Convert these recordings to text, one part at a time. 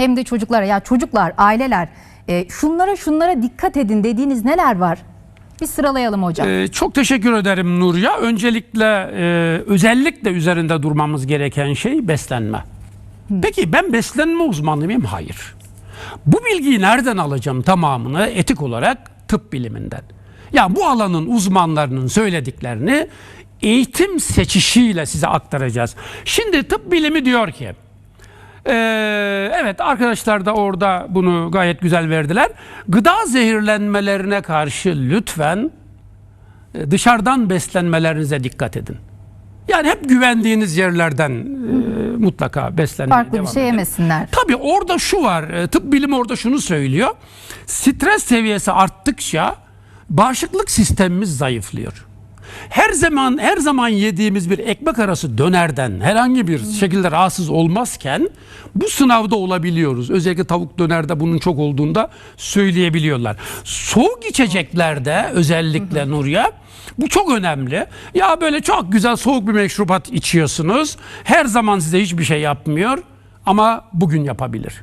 hem de çocuklara ya çocuklar, aileler e, şunlara şunlara dikkat edin dediğiniz neler var? Bir sıralayalım hocam. Ee, çok teşekkür ederim Nurya. Öncelikle e, özellikle üzerinde durmamız gereken şey beslenme. Peki ben beslenme uzmanı mıyım? Hayır. Bu bilgiyi nereden alacağım tamamını etik olarak tıp biliminden. Ya bu alanın uzmanlarının söylediklerini eğitim seçişiyle size aktaracağız. Şimdi tıp bilimi diyor ki ee, evet arkadaşlar da orada bunu gayet güzel verdiler. Gıda zehirlenmelerine karşı lütfen e, dışarıdan beslenmelerinize dikkat edin. Yani hep güvendiğiniz yerlerden e, mutlaka beslenmeye Farklı bir devam şey edin. yemesinler. Tabii orada şu var. e, Tıp bilimi orada şunu söylüyor. Stres seviyesi arttıkça bağışıklık sistemimiz zayıflıyor. Her zaman her zaman yediğimiz bir ekmek arası dönerden herhangi bir şekilde rahatsız olmazken bu sınavda olabiliyoruz. Özellikle tavuk dönerde bunun çok olduğunda söyleyebiliyorlar. Soğuk içeceklerde özellikle Nurya bu çok önemli. Ya böyle çok güzel soğuk bir meşrubat içiyorsunuz. Her zaman size hiçbir şey yapmıyor ama bugün yapabilir.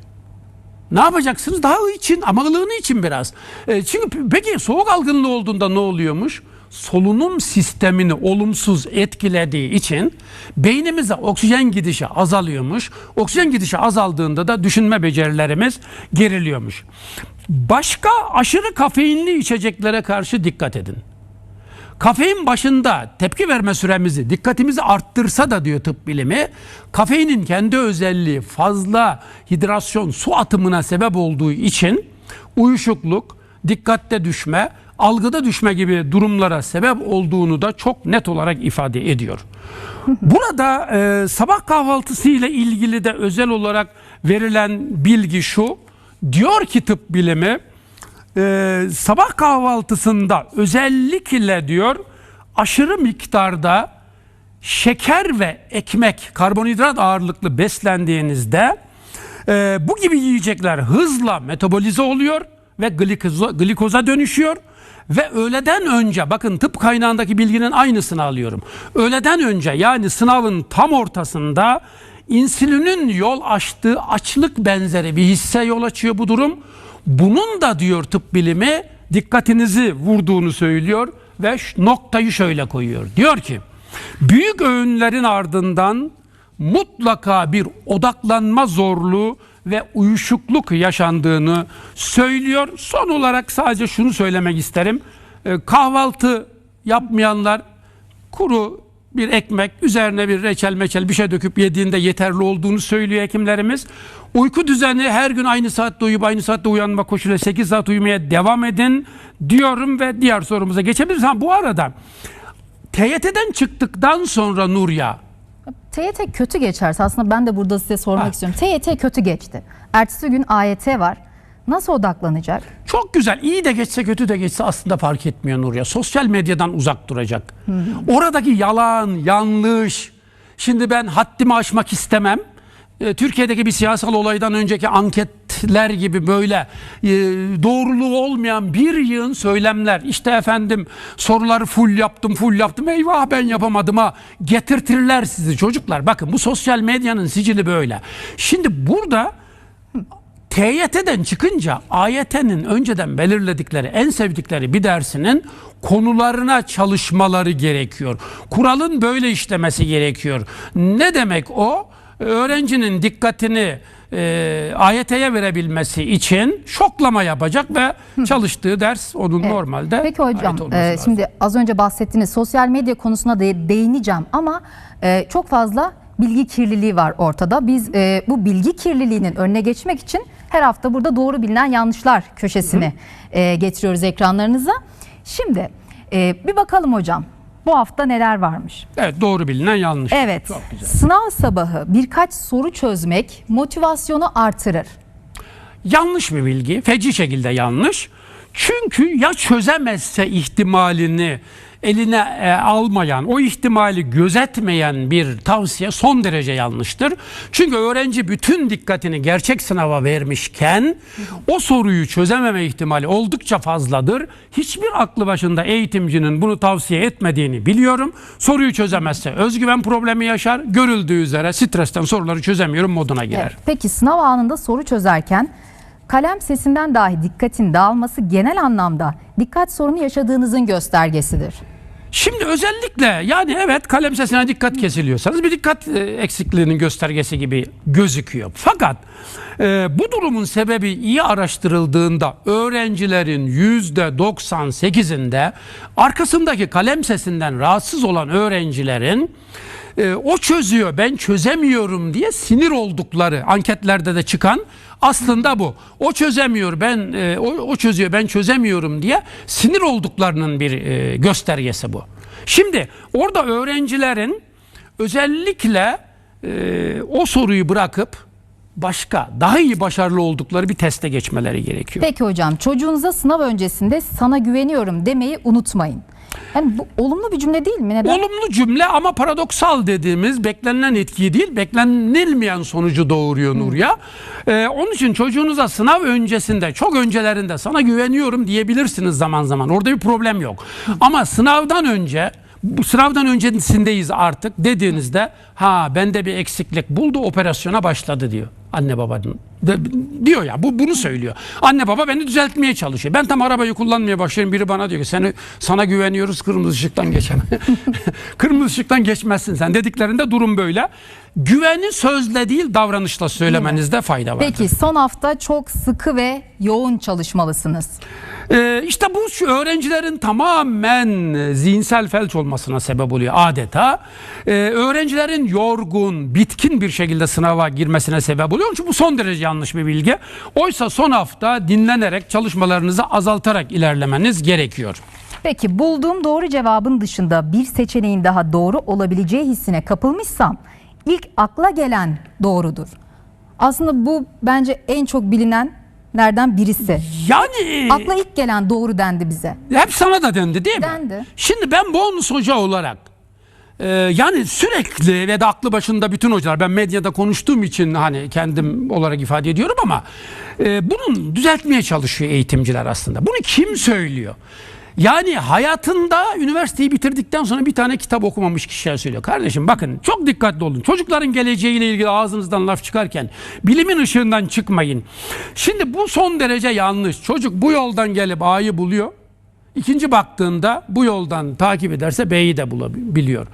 Ne yapacaksınız? Daha için ama ılığını için biraz. E, çünkü peki soğuk algınlığı olduğunda ne oluyormuş? Solunum sistemini olumsuz etkilediği için beynimize oksijen gidişi azalıyormuş. Oksijen gidişi azaldığında da düşünme becerilerimiz geriliyormuş. Başka aşırı kafeinli içeceklere karşı dikkat edin. Kafein başında tepki verme süremizi, dikkatimizi arttırsa da diyor tıp bilimi, kafeinin kendi özelliği fazla hidrasyon, su atımına sebep olduğu için uyuşukluk, dikkatte düşme, algıda düşme gibi durumlara sebep olduğunu da çok net olarak ifade ediyor. Burada e, sabah kahvaltısı ile ilgili de özel olarak verilen bilgi şu. Diyor ki tıp bilimi e, sabah kahvaltısında özellikle diyor aşırı miktarda şeker ve ekmek, karbonhidrat ağırlıklı beslendiğinizde e, bu gibi yiyecekler hızla metabolize oluyor ve glikoza, glikoza dönüşüyor. Ve öğleden önce bakın tıp kaynağındaki bilginin aynısını alıyorum. Öğleden önce yani sınavın tam ortasında insülinin yol açtığı açlık benzeri bir hisse yol açıyor bu durum. Bunun da diyor tıp bilimi dikkatinizi vurduğunu söylüyor ve noktayı şöyle koyuyor. Diyor ki büyük öğünlerin ardından mutlaka bir odaklanma zorluğu ve uyuşukluk yaşandığını söylüyor. Son olarak sadece şunu söylemek isterim. Ee, Kahvaltı yapmayanlar kuru bir ekmek üzerine bir reçel meçel bir şey döküp yediğinde yeterli olduğunu söylüyor hekimlerimiz. Uyku düzeni her gün aynı saatte uyuyup aynı saatte uyanma koşuluyla 8 saat uyumaya devam edin diyorum ve diğer sorumuza geçebiliriz. Ha bu arada TYT'den çıktıktan sonra Nurya TYT kötü geçerse aslında ben de burada size sormak Ha. istiyorum. TYT kötü geçti. Ertesi gün AYT var. Nasıl odaklanacak? Çok güzel. İyi de geçse kötü de geçse aslında fark etmiyor Nurya. Sosyal medyadan uzak duracak. Oradaki yalan, yanlış. Şimdi ben haddimi aşmak istemem. Ee, Türkiye'deki bir siyasal olaydan önceki anketler gibi böyle e, doğruluğu olmayan bir yığın söylemler. İşte efendim soruları full yaptım, full yaptım. Eyvah ben yapamadım ha. Getirtirler sizi çocuklar. Bakın bu sosyal medyanın sicili böyle. Şimdi burada TYT'den çıkınca AYT'nin önceden belirledikleri en sevdikleri bir dersinin konularına çalışmaları gerekiyor. Kuralın böyle işlemesi gerekiyor. Ne demek o? Öğrencinin dikkatini e, AYT'ye verebilmesi için şoklama yapacak ve çalıştığı ders onun normalde Peki hocam e, lazım. şimdi az önce bahsettiğiniz sosyal medya konusuna da değineceğim ama e, çok fazla bilgi kirliliği var ortada. Biz e, bu bilgi kirliliğinin önüne geçmek için her hafta burada doğru bilinen yanlışlar köşesini e, getiriyoruz ekranlarınıza. Şimdi e, bir bakalım hocam bu hafta neler varmış. Evet doğru bilinen yanlış. Evet Çok güzel. sınav sabahı birkaç soru çözmek motivasyonu artırır. yanlış bir bilgi. Feci şekilde yanlış. Çünkü ya çözemezse ihtimalini eline e, almayan, o ihtimali gözetmeyen bir tavsiye son derece yanlıştır. Çünkü öğrenci bütün dikkatini gerçek sınava vermişken o soruyu çözememe ihtimali oldukça fazladır. Hiçbir aklı başında eğitimcinin bunu tavsiye etmediğini biliyorum. Soruyu çözemezse özgüven problemi yaşar. Görüldüğü üzere stresten soruları çözemiyorum moduna girer. Evet. Peki sınav anında soru çözerken kalem sesinden dahi dikkatin dağılması genel anlamda dikkat sorunu yaşadığınızın göstergesidir. Şimdi özellikle yani evet kalem sesine dikkat kesiliyorsanız bir dikkat e, eksikliğinin göstergesi gibi gözüküyor. Fakat e, bu durumun sebebi iyi araştırıldığında öğrencilerin yüzde 98'inde arkasındaki kalem sesinden rahatsız olan öğrencilerin e, o çözüyor ben çözemiyorum diye sinir oldukları anketlerde de çıkan aslında bu. O çözemiyor ben e, o, o çözüyor ben çözemiyorum diye sinir olduklarının bir e, göstergesi bu. Şimdi orada öğrencilerin özellikle e, o soruyu bırakıp başka daha iyi başarılı oldukları bir teste geçmeleri gerekiyor. Peki hocam çocuğunuza sınav öncesinde sana güveniyorum demeyi unutmayın. Yani bu olumlu bir cümle değil mi? Neden? Olumlu cümle ama paradoksal dediğimiz beklenilen etkiyi değil, beklenilmeyen sonucu doğuruyor Nurya. Ee, onun için çocuğunuza sınav öncesinde, çok öncelerinde sana güveniyorum diyebilirsiniz zaman zaman. Orada bir problem yok. Ama sınavdan önce bu sınavdan öncesindeyiz artık dediğinizde ha bende bir eksiklik buldu operasyona başladı diyor anne babanın de, diyor ya bu bunu söylüyor. Anne baba beni düzeltmeye çalışıyor. Ben tam arabayı kullanmaya başlıyorum biri bana diyor ki seni sana güveniyoruz kırmızı ışıktan geçemem. kırmızı ışıktan geçmezsin sen dediklerinde durum böyle. Güveni sözle değil davranışla söylemenizde fayda var. Peki son hafta çok sıkı ve yoğun çalışmalısınız. Ee, işte bu şu öğrencilerin tamamen zihinsel felç olmasına sebep oluyor adeta. Ee, öğrencilerin yorgun, bitkin bir şekilde sınava girmesine sebep oluyor. Çünkü bu son derece yanlış bir bilgi. Oysa son hafta dinlenerek çalışmalarınızı azaltarak ilerlemeniz gerekiyor. Peki bulduğum doğru cevabın dışında bir seçeneğin daha doğru olabileceği hissine kapılmışsam ilk akla gelen doğrudur. Aslında bu bence en çok bilinenlerden birisi. Yani Akla ilk gelen doğru dendi bize. hep sana da dendi değil mi? Dendi. Şimdi ben bonus hoca olarak e, yani sürekli ve de aklı başında bütün hocalar ben medyada konuştuğum için hani kendim olarak ifade ediyorum ama e, bunun düzeltmeye çalışıyor eğitimciler aslında. Bunu kim söylüyor? Yani hayatında üniversiteyi bitirdikten sonra bir tane kitap okumamış kişiler söylüyor. Kardeşim bakın çok dikkatli olun. Çocukların geleceğiyle ilgili ağzınızdan laf çıkarken bilimin ışığından çıkmayın. Şimdi bu son derece yanlış. Çocuk bu yoldan gelip A'yı buluyor. İkinci baktığında bu yoldan takip ederse B'yi de bulabiliyor.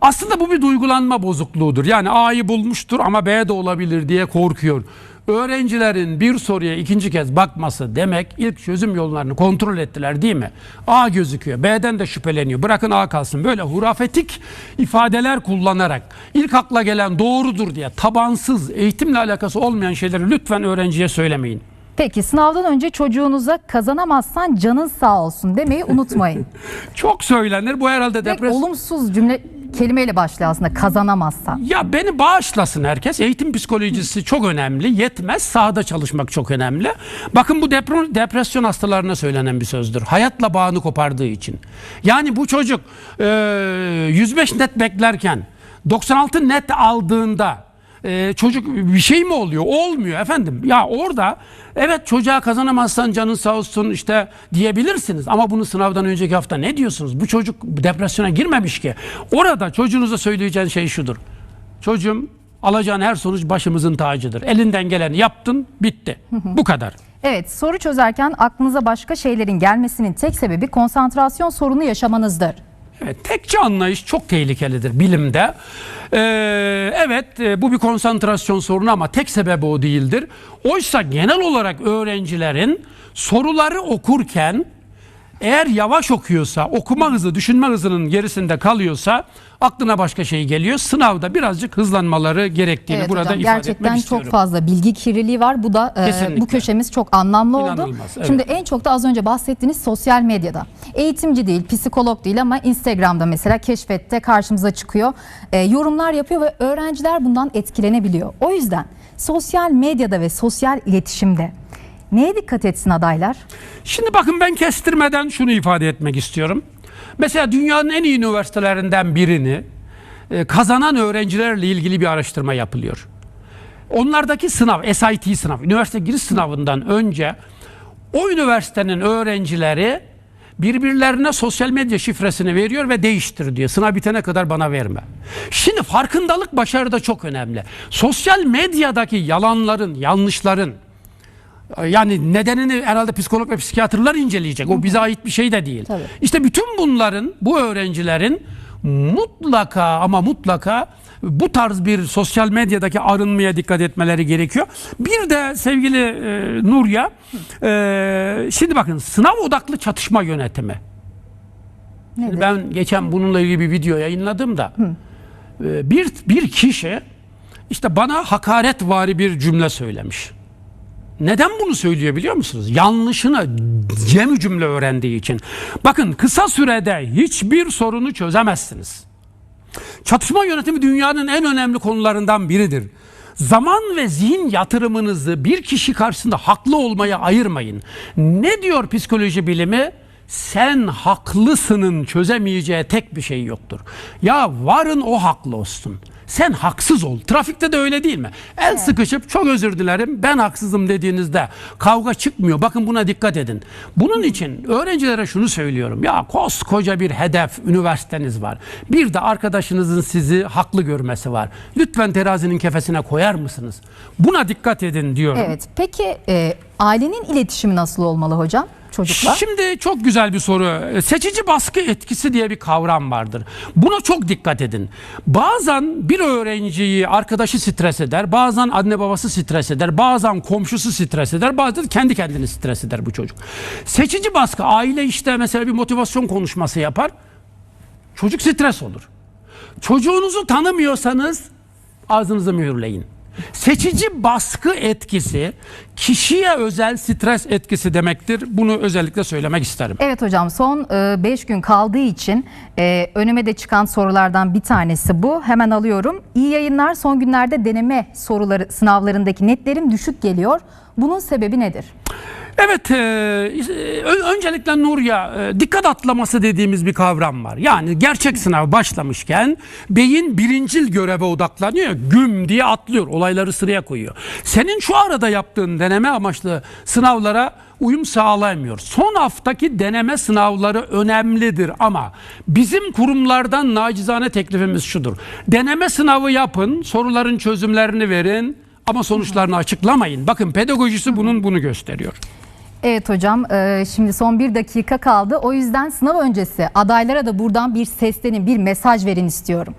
Aslında bu bir duygulanma bozukluğudur. Yani A'yı bulmuştur ama B de olabilir diye korkuyor. Öğrencilerin bir soruya ikinci kez bakması demek ilk çözüm yollarını kontrol ettiler değil mi? A gözüküyor. B'den de şüpheleniyor. Bırakın A kalsın. Böyle hurafetik ifadeler kullanarak ilk akla gelen doğrudur diye tabansız, eğitimle alakası olmayan şeyleri lütfen öğrenciye söylemeyin. Peki sınavdan önce çocuğunuza kazanamazsan canın sağ olsun demeyi unutmayın. Çok söylenir. Bu herhalde depresyon. olumsuz cümle kelimeyle başlıyor aslında kazanamazsan. Ya beni bağışlasın herkes. Eğitim psikolojisi çok önemli. Yetmez. Sahada çalışmak çok önemli. Bakın bu depre- depresyon hastalarına söylenen bir sözdür. Hayatla bağını kopardığı için. Yani bu çocuk e, 105 net beklerken 96 net aldığında e, çocuk bir şey mi oluyor? Olmuyor efendim. Ya orada evet çocuğa kazanamazsan canın sağ olsun işte diyebilirsiniz. Ama bunu sınavdan önceki hafta ne diyorsunuz? Bu çocuk depresyona girmemiş ki. Orada çocuğunuza söyleyeceğin şey şudur. Çocuğum alacağın her sonuç başımızın tacıdır. Elinden geleni yaptın bitti. Bu kadar. Evet soru çözerken aklınıza başka şeylerin gelmesinin tek sebebi konsantrasyon sorunu yaşamanızdır. Evet, tekçi anlayış çok tehlikelidir bilimde. Ee, evet e, bu bir konsantrasyon sorunu ama tek sebebi o değildir. Oysa genel olarak öğrencilerin soruları okurken eğer yavaş okuyorsa, okuma hızı, düşünme hızının gerisinde kalıyorsa aklına başka şey geliyor. Sınavda birazcık hızlanmaları gerektiğini Evet burada hocam, ifade gerçekten etmek çok istiyorum. fazla bilgi kirliliği var. Bu da e, bu köşemiz çok anlamlı oldu. İnanılmaz, evet. Şimdi en çok da az önce bahsettiğiniz sosyal medyada. Eğitimci değil, psikolog değil ama Instagram'da mesela keşfette karşımıza çıkıyor. E, yorumlar yapıyor ve öğrenciler bundan etkilenebiliyor. O yüzden sosyal medyada ve sosyal iletişimde neye dikkat etsin adaylar? Şimdi bakın ben kestirmeden şunu ifade etmek istiyorum. Mesela dünyanın en iyi üniversitelerinden birini e, kazanan öğrencilerle ilgili bir araştırma yapılıyor. Onlardaki sınav, SIT sınav, üniversite giriş sınavından önce o üniversitenin öğrencileri birbirlerine sosyal medya şifresini veriyor ve değiştir diyor. Sınav bitene kadar bana verme. Şimdi farkındalık başarıda çok önemli. Sosyal medyadaki yalanların, yanlışların yani nedenini herhalde psikolog ve psikiyatrlar inceleyecek. O bize ait bir şey de değil. Tabii. İşte bütün bunların, bu öğrencilerin mutlaka ama mutlaka bu tarz bir sosyal medyadaki arınmaya dikkat etmeleri gerekiyor. Bir de sevgili e, Nurya, e, şimdi bakın sınav odaklı çatışma yönetimi. Nedir? Ben geçen bununla ilgili bir video yayınladım da e, bir bir kişi işte bana hakaretvari bir cümle söylemiş. Neden bunu söylüyor biliyor musunuz? Yanlışını cem cümle öğrendiği için. Bakın kısa sürede hiçbir sorunu çözemezsiniz. Çatışma yönetimi dünyanın en önemli konularından biridir. Zaman ve zihin yatırımınızı bir kişi karşısında haklı olmaya ayırmayın. Ne diyor psikoloji bilimi? Sen haklısının çözemeyeceği tek bir şey yoktur. Ya varın o haklı olsun. Sen haksız ol. Trafikte de öyle değil mi? El sıkışıp çok özür dilerim ben haksızım dediğinizde kavga çıkmıyor. Bakın buna dikkat edin. Bunun için öğrencilere şunu söylüyorum. Ya koskoca bir hedef üniversiteniz var. Bir de arkadaşınızın sizi haklı görmesi var. Lütfen terazinin kefesine koyar mısınız? Buna dikkat edin diyorum. Evet. Peki e, ailenin iletişimi nasıl olmalı hocam çocukla? Şimdi çok güzel bir soru. Seçici baskı etkisi diye bir kavram vardır. Buna çok dikkat edin. Bazen bir öğrenciyi arkadaşı stres eder, bazen anne babası stres eder, bazen komşusu stres eder, bazen kendi kendini stres eder bu çocuk. Seçici baskı aile işte mesela bir motivasyon konuşması yapar. Çocuk stres olur. Çocuğunuzu tanımıyorsanız ağzınızı mühürleyin. Seçici baskı etkisi kişiye özel stres etkisi demektir. Bunu özellikle söylemek isterim. Evet hocam son 5 gün kaldığı için e, önüme de çıkan sorulardan bir tanesi bu. Hemen alıyorum. İyi yayınlar. Son günlerde deneme soruları sınavlarındaki netlerim düşük geliyor. Bunun sebebi nedir? Evet, e, ö- öncelikle Nurya e, dikkat atlaması dediğimiz bir kavram var. Yani gerçek sınav başlamışken beyin birincil göreve odaklanıyor, güm diye atlıyor, olayları sıraya koyuyor. Senin şu arada yaptığın deneme amaçlı sınavlara uyum sağlayamıyor. Son haftaki deneme sınavları önemlidir ama bizim kurumlardan nacizane teklifimiz şudur. Deneme sınavı yapın, soruların çözümlerini verin ama sonuçlarını açıklamayın. Bakın pedagojisi bunun bunu gösteriyor. Evet hocam e, şimdi son bir dakika kaldı. O yüzden sınav öncesi adaylara da buradan bir seslenin, bir mesaj verin istiyorum.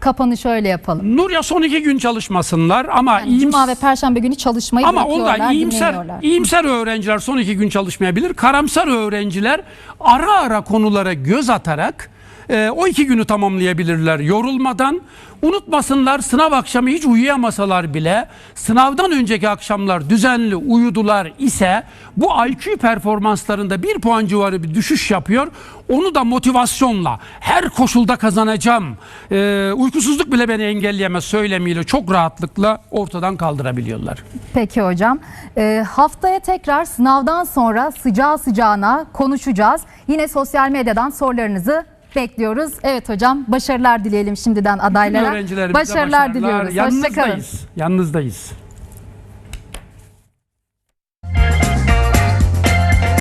Kapanışı öyle yapalım. Nurya son iki gün çalışmasınlar ama Yani iyim- Cuma ve Perşembe günü çalışmayı ama onlar iyimser, iyimser öğrenciler son iki gün çalışmayabilir. Karamsar öğrenciler ara ara konulara göz atarak e, o iki günü tamamlayabilirler yorulmadan. Unutmasınlar sınav akşamı hiç uyuyamasalar bile sınavdan önceki akşamlar düzenli uyudular ise bu IQ performanslarında bir puan civarı bir düşüş yapıyor. Onu da motivasyonla her koşulda kazanacağım, e, uykusuzluk bile beni engelleyemez söylemiyle çok rahatlıkla ortadan kaldırabiliyorlar. Peki hocam. Ee, haftaya tekrar sınavdan sonra sıcağı sıcağına konuşacağız. Yine sosyal medyadan sorularınızı bekliyoruz. Evet hocam başarılar dileyelim şimdiden adaylara. Öğrencilerimize Başarılar, diliyoruz. Hoşçakalın. Yanınızdayız. Yanınızdayız.